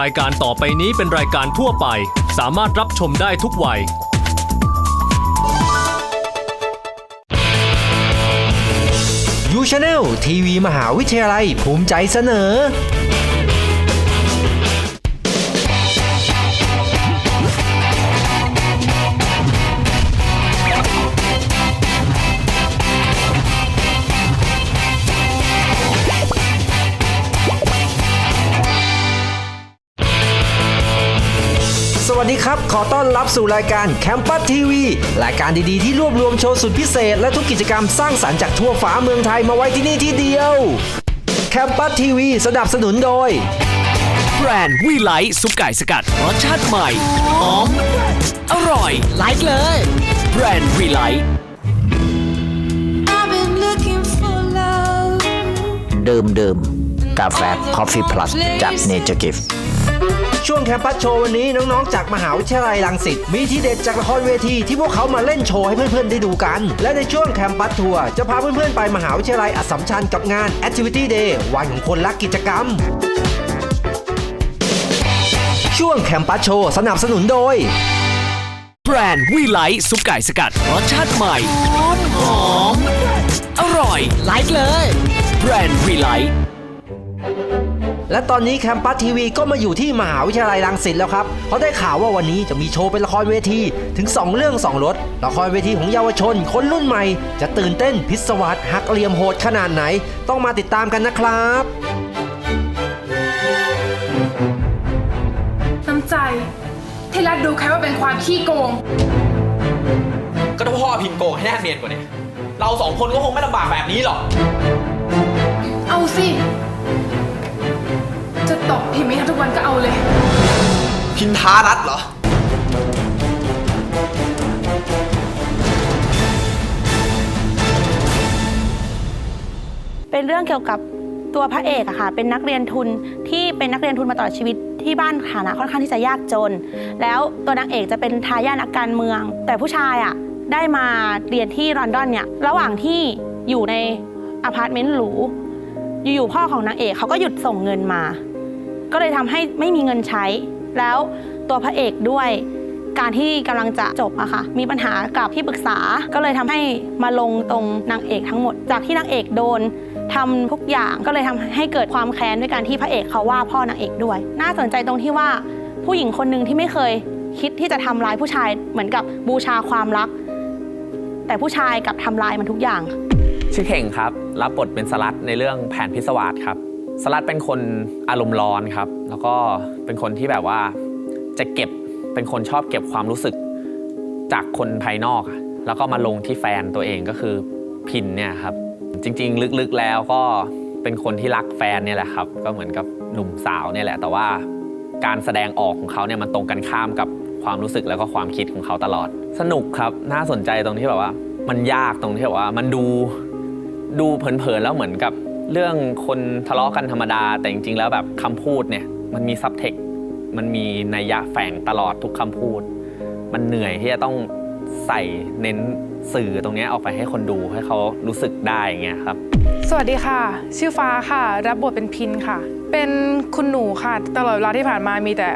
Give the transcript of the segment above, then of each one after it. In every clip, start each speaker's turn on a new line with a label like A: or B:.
A: รายการต่อไปนี้เป็นรายการทั่วไป สามารถรับชมได้ทุกวัย
B: ยูชาแนลทีวีมหาวิทยาลัยภูมิใจเสนอ ขอต้อนรับสู่รายการแคมปัสทีวีรายการดีๆที่รวบรวมโชว์สุดพิเศษ และทุกกิจกรรมสร้างสรรค์จากทั่วฟ้าเมืองไทยมาไว้ที่นี่ที่เดียวแคมปัสทีวีสนับสนุนโดย
C: แบรนด์วีไลท์ซุปไก่สกัดรสชาติใหม่หอมอร่อยไลค์เลย แบรนด์วีไลท์
D: I've been looking for love.
E: ดื่มดื่มกาแฟ Coffee Plus จาก Nature Gift
B: ช่วงแคมปัสโชว์วันนี้น้องๆ จากมหาวิทยาลัยรังสิตมีที่เด็ดจากละครเวทีที่พวกเขามาเล่นโชว์ให้เพื่อนๆ ได้ดูกัน และในช่วงแคมปัสทัวร์จะพาเพื่อนๆ ไปมหาวิทยาลัยอัสสัมชัญกับงาน Activity Day วันของคนรักกิจกรรม ช่วงแคมปัสโชว์สนับสนุนโดย
C: แบรนด์วีไลท์ซุปไก่สกัดรสชาติใหม่หอมหอมอร่อยไลค์เลย แบรนด์วีไลท์
B: และตอนนี้แคมปัสทีวีก็มาอยู่ที่มหาวิทยาลัยรังสิตแล้วครับ เพราะได้ข่าวว่าวันนี้จะมีโชว์เป็นละครเวทีถึง 2 เรื่อง 2รสละครเวทีของเยาวชน คนรุ่นใหม่ จะตื่นเต้นพิศวาสหักเหลี่ยมโหดขนาดไหน ต้องมาติดตามกันนะครับ
F: น้ำใจที่รัฐดูแค่ว่าเป็นความขี้โกง
G: ก็ถ้าพ่อพิมพ์โกงให้แนบเนียนกว่านี้เราสองคนก็คงไม่ลำบากแบบนี้หรอก
F: เอาสิ จะตบพิมพ์ให้ทุกวันก็เอาเลย
G: พิมพ์ท้ารัฐเหรอ
H: เป็นเรื่องเกี่ยวกับตัวพระเอกอะค่ะ เป็นนักเรียนทุนที่เป็นนักเรียนทุนมาตลอดชีวิตที่บ้านฐานะค่อนข้างที่จะยากจน แล้วตัวนางเอกจะเป็นทายาทนักการเมือง แต่ผู้ชายอะได้มาเรียนที่ลอนดอนเนี่ยระหว่างที่อยู่ในอพาร์ตเมนต์หรูอยู่ๆพ่อของนางเอกเขาก็หยุดส่งเงินมา ก็เลยทำให้ไม่มีเงินใช้ แล้วตัวพระเอกด้วย การที่กำลังจะจบอะค่ะ มีปัญหากับที่ปรึกษา ก็เลยทำให้มาลงตรงนางเอกทั้งหมด จากที่นางเอกโดนทำทุกอย่างก็เลยทำให้เกิดความแค้นด้วยการที่พระเอกเขาว่าพ่อนางเอกด้วย น่าสนใจตรงที่ว่าผู้หญิงคนหนึ่งที่ไม่เคยคิดที่จะทำร้ายผู้ชายเหมือนกับบูชาความรัก แต่ผู้ชายกลับทำลายมันทุกอย่าง
G: ชื่อเข่งครับ รับบทเป็นสลัดในเรื่องแผนพิศวาสครับ สลัดเป็นคนอารมณ์ร้อนครับ แล้วก็เป็นคนที่แบบว่าจะเก็บเป็นคนชอบเก็บความรู้สึกจากคนภายนอก แล้วก็มาลงที่แฟนตัวเองก็คือพินเนี่ยครับ จริง ๆ ลึกๆแล้วก็เป็นคนที่รักแฟนเนี่ยแหละครับ ก็เหมือนกับหนุ่มสาวเนี่ยแหละ แต่ว่าการแสดงออกของเขาเนี่ยมันตรงกันข้ามกับความรู้สึกแล้วก็ความคิดของเขาตลอด สนุกครับน่าสนใจตรงที่แบบว่า มันยากตรงที่แบบว่ามันดูดูเผินๆแล้วเหมือนกับ เรื่องคนทะเลาะกันธรรมดา แต่จริงๆ แล้วแบบคำพูดเนี่ยมันมีซับเทคมันมีนัยยะแฝงตลอดทุกคำพูด มันเหนื่อยที่จะต้องใส่เน้นสื่อตรงนี้ออกไปให้คนดูให้เขารู้สึกได้อย่างเงี้ยครับ
F: สวัสดีค่ะ ชื่อฟ้าค่ะ รับบทเป็นพินค่ะ เป็นคุณหนูค่ะ ตลอดเวลาที่ผ่านมามีแต่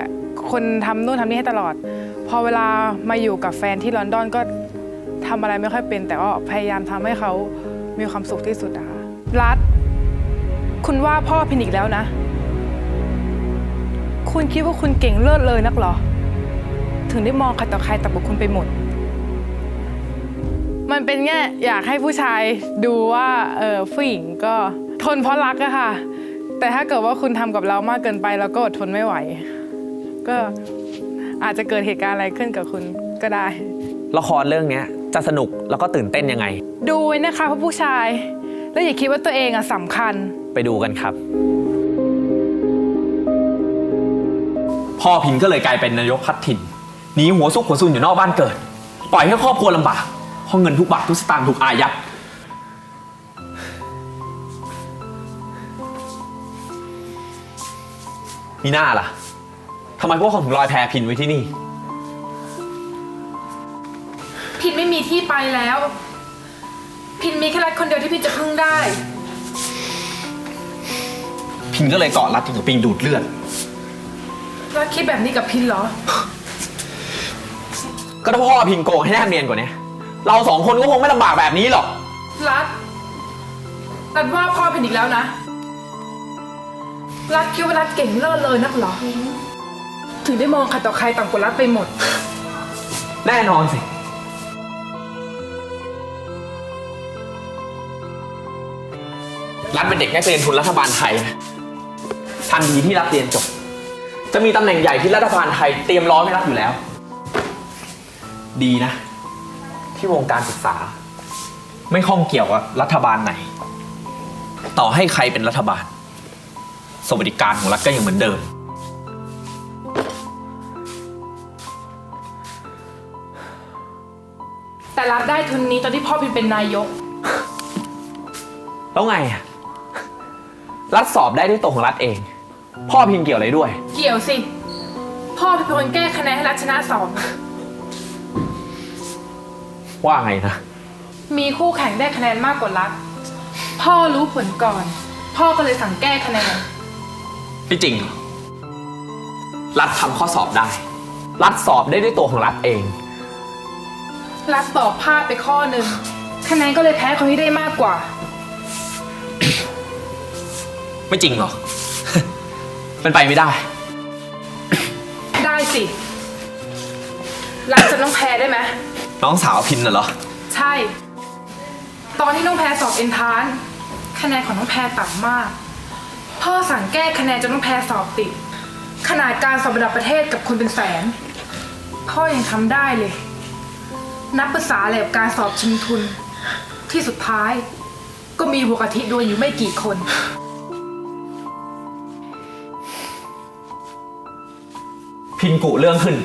F: คนทำนู่นทำนี่ให้ตลอด พอเวลามาอยู่กับแฟนที่ลอนดอนก็ทำอะไรไม่ค่อยเป็น แต่ก็พยายามทำให้เขามีความสุขที่สุดนะคะรัฐ คุณว่าพ่อพินอีกแล้วนะ คุณคิดว่าคุณเก่งเลิศเลยนักเหรอ ถึงได้มองใครต่อใครตับบุคคุณไปหมด มันเป็นแง่อยากให้ผู้ชายดูว่าเออผู้หญิงก็ทนเพราะรักอะค่ะ แต่ถ้าเกิดว่าคุณทำกับเรามากเกินไปเราก็อดทนไม่ไหว ก็อาจจะเกิดเหตุการณ์อะไรขึ้นกับคุณก็ได้
G: ละครเรื่องเนี้ยจะสนุกแล้วก็ตื่นเต้นยังไง
F: ดูไว้นะคะเพราะผู้ชาย แล้วอย่าคิดว่าตัวเองอะสำคัญ
G: ไปดูกันครับ พ่อพินก็เลยกลายเป็นนายกพัดถิ่นหนีหัวซุกหัวซุนอยู่นอกบ้านเกิด ปล่อยให้ครอบครัวลำบากเพราะเงินทุกบาททุกสตางค์ถูกอายัดมีหน้าล่ะทำไมพวกเขาถึงลอยแพพินไว้ที่นี่
F: พินไม่มีที่ไปแล้ว พินมีแค่รัฐคนเดียวที่พินจะพึ่งได้
G: พิ นก็เลยเกาะรัดถึงกับปิงดูดเลือด
F: รัฐคิดแบบนี้กับพินเหรอ
G: ก็ถ้าพ่อพินโกงให้แนบเนียนกว่านี้เราสองคนก็คงไม่ลำบากแบบนี้หรอก
F: รัฐรัฐว่าพ่อพินอีกแล้วนะ รัฐคิดว่ารัฐเก่งเลิศเลยนักเหรอ ถึงได้มองใครต่อใครต่ำกว่ารัฐไปหมด
G: แน่นอนสิ รัฐเป็นเด็กนักเรียนทุนรัฐบาลไทยนะ ทันทีที่รัฐเรียนจบ จะมีตำแหน่งใหญ่ที่รัฐบาลไทยเตรียมรอให้รัฐอยู่แล้ว ดีนะ ที่วงการศึกษา ไม่ข้องเกี่ยวกับรัฐบาลไหน ต่อให้ใครเป็นรัฐบาล สวัสดิการของรัฐก็ยังเหมือนเดิม
F: แต่รัฐได้ทุนนี้ตอนที่พ่อพินเป็นนายก
G: แล้วไงอะรัฐสอบได้ด้วยตัวของรัฐเอง พ่อพิมพ์เกี่ยวอะไรด้วย
F: เกี่ยวสิ พ่อเป็นคนแก้คะแนนให้รัฐชนะสอบ
G: ว่าไงนะ
F: มีคู่แข่งได้คะแนนมากกว่ารัฐพ่อรู้ผลก่อน พ่อก็เลยสั่งแก้คะแนน
G: ไม่จริงหรอกรัฐทำข้อสอบได้ รัฐสอบได้ด้วยตัวของรัฐเอง
F: รัฐตอบพลาดไปข้อหนึ่ง คะแนนก็เลยแพ้คนที่ได้มากกว่า
G: ไม่จริงหรอก เป็นไปไม่ได้
F: ได้สิ รัฐจะต้องแพ้ได้ไหม
G: น้องสาวพินน่ะเหรอ
F: ใช่ ตอนที่น้องแพรสอบเอนทรานซ์คะแนนของน้องแพรต่ำมาก พ่อสั่งแก้คะแนนจนน้องแพรสอบติด ขนาดการสอบระดับประเทศกับคนเป็นแสน พ่อยังทำได้เลย นับภาษาอะไรกับการสอบชิงทุน ที่สุดท้าย ก็มีหัวกะทิดวนอยู่ไม่กี่คน
G: พินกุเรื่องขึ้น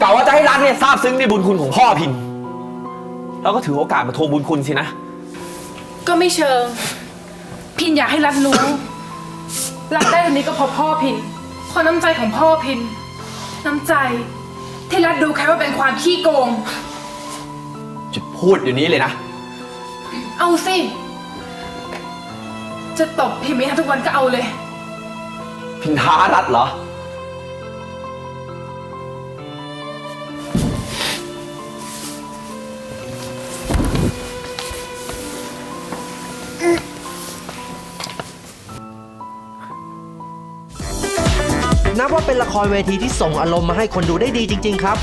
G: กล่าวว่าจะให้รัฐเนี่ยทราบซึ้งในบุญคุณของพ่อพิน แล้วก็ถือโอกาสมาทวงบุญคุณสินะ
F: ก็ไม่เชิง พินอยากให้รัฐรู้ รัฐได้อันนี้ก็เพราะพ่อพินเพราะน้ำใจของพ่อพิน น้ำใจ ที่รัฐดูแค่ว่าเป็นความขี้โกง
G: จะพูดอยู่นี้เลยนะ
F: เอาสิ จะตบพิมพ์ให้ทุกวันก็เอาเลย
G: พินท้ารัฐเหรอ
B: นับว่าเป็นละครเวทีที่ส่งอารมณ์มาให้คนดูได้ดีจริง ๆ ครับ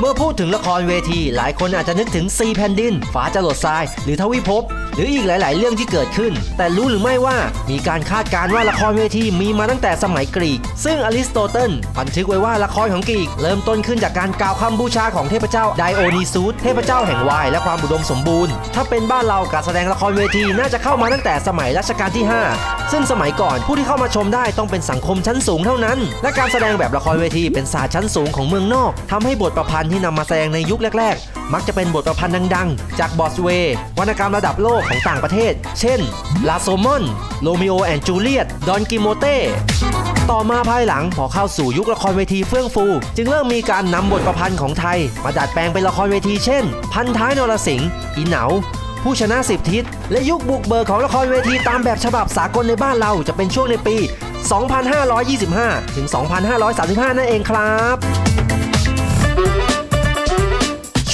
B: เมื่อพูดถึงละครเวที หลายคนอาจจะนึกถึงซีแผ่นดินฟ้าจรดทราย หรือทวิภพ หรืออีกหลาย ๆ เรื่องที่เกิดขึ้น แต่รู้หรือไม่ว่ามีการคาดการณ์ว่าละครเวทีมีมาตั้งแต่สมัยกรีก ซึ่งอริสโตเติลบันทึกไว้ว่าละครของกรีก เริ่มต้นขึ้นจากการกล่าวคำบูชาของเทพเจ้าไดโอนิซูสเทพเจ้าแห่งวายและความอุดมสมบูรณ์ ถ้าเป็นบ้านเราการแสดงละครเวทีน่าจะเข้ามาตั้งแต่สมัยรัชกาลที่ 5 ซึ่งสมัยก่อนผู้ที่เข้ามาชมได้ต้องเป็นสังคมชั้นสูงเท่านั้น และการแสดงแบบละครเวทีเป็นศาสตร์ชั้นสูงของเมืองนอกทำให้บทประพันธ์ที่นำมาแสดงในยุคแรก ๆ มักจะเป็นบทประพันธ์ดัง ๆ จากบอสเวย์วรรณกรรมระดับโลกของต่างประเทศ เช่น ลาโซมอน โรมิโอแอนจูเลียต ดอนกิโมเต้ ต่อมาภายหลังพอเข้าสู่ยุคละครเวทีเฟื่องฟู จึงเริ่มมีการนำบทประพันธ์ของไทย มาดัดแปลงเป็นละครเวทีเช่น พันท้ายนรสิงห์อีเหนาผู้ชนะสิบทิศ และยุคบุกเบิกของละครเวทีตามแบบฉบับสากลในบ้านเราจะเป็นช่วงในปี 2525 ถึง 2535 นั่นเองครับ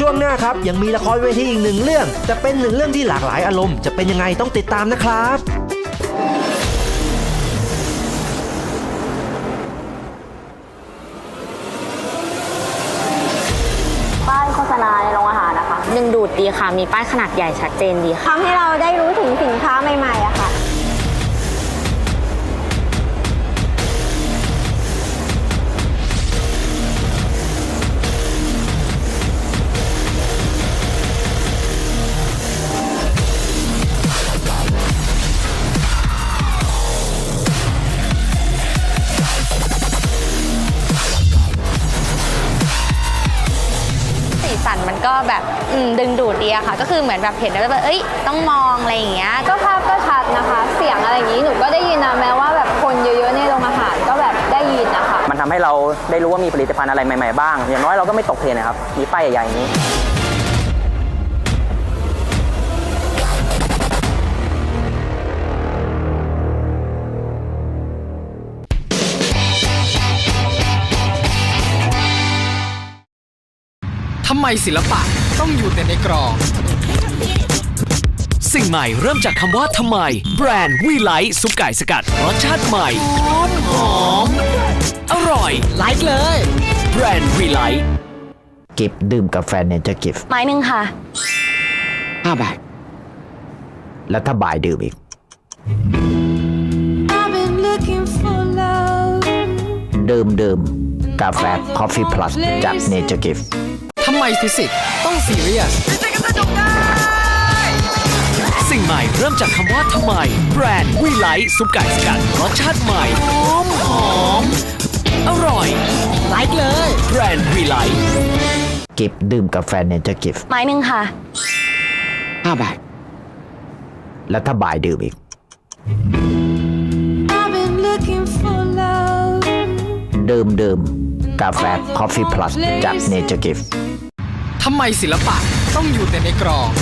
B: ช่วงหน้าครับ ยังมีละครเวทีอีกหนึ่งเรื่องแต่เป็นหนึ่งเรื่องที่หลากหลายอารมณ์จะเป็นยังไงต้องติดตามนะครับ
I: ป้ายโฆษณาในโรงอาหารนะคะดึงดูดดีค่ะ มีป้ายขนาดใหญ่ชัดเจนดีค่ะ
J: ทำให้เราได้รู้ถึงสินค้าใหม่ๆอะค่ะ
I: แบบดึงดูดดีอะค่ะ ก็คือเหมือนแบบเห็นแล้วแบบเอ้ยต้องมองอะไรอย่างเงี้ย
J: ก็ภาพก็ชัดนะคะ เสียงอะไรอย่างนี้หนูก็ได้ยินนะแม้ว่าแบบคนเยอะๆในโรงอาหารก็แบบได้ยินนะคะ
K: มันทำให้เราได้รู้ว่ามีผลิตภัณฑ์อะไรใหม่ๆบ้าง อย่างน้อยเราก็ไม่ตกเทรนนะครับมีป้ายใหญ่ๆอย่างนี้
C: ไมศิลปะต้องอยู่แต่ในกรอบ สิ่งใหม่เริ่มจากคำว่าทำไม แบรนด์วีไลท์ซุปไก่สกัดรสชาติใหม่หอมหอมอร่อยไลค์เลย แบรนด์วีไลท์
E: กิฟดื่มกาแฟเนเจอร์กิฟ
I: ไม้หนึ่งค่ะ
E: 5บาท แล้วถ้าบ่ายดื่มอีก
D: I've been looking for love.
E: ดื่มดื่มกาแฟคอฟฟี่พลัสจากเนเจอร์กิฟ
C: ทำไมฟิสิกส์ต้องซีเรียสสิ่งใหม่เริ่มจากคำว่าทำไม แบรนด์วีไลท์ซุปไก่สกัดรสชาติใหม่หอมหอม อร่อยไลค์เลย แบรนด์วีไลท์
E: กิฟดื่มกาแฟเนเจอร์กิฟ
I: ไม้หนึ่งค่ะ
E: 5บาทแล้วถ้าบ่ายดื่มอีก
D: I've been looking for love.
E: ดื่มดื่ม กาแฟคอฟฟี่พลัสจากเนเจอร์กิฟ
C: ทำไมศิลปะต้องอยู่แต่ในกรอบ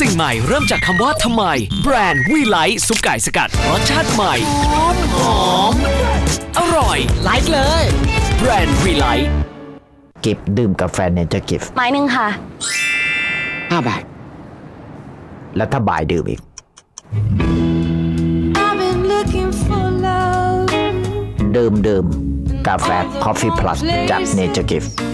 C: สิ่งใหม่เริ่มจากคำว่าทำไม แบรนด์วีไลท์ซุปไก่สกัดรสชาติใหม่หอมหอม อร่อย ไลค์เลย แบรนด์วีไลท์
E: กิฟดื่มกาแฟเนเจอร์กิฟ
I: ไม้หนึ่งค่ะ
E: 5บาท แล้วถ้าบ่ายดื่มอีก
D: I've been looking for love.
E: ดื่มดื่ม กาแฟคอฟฟี่พลัสจากเนเจอร์กิฟ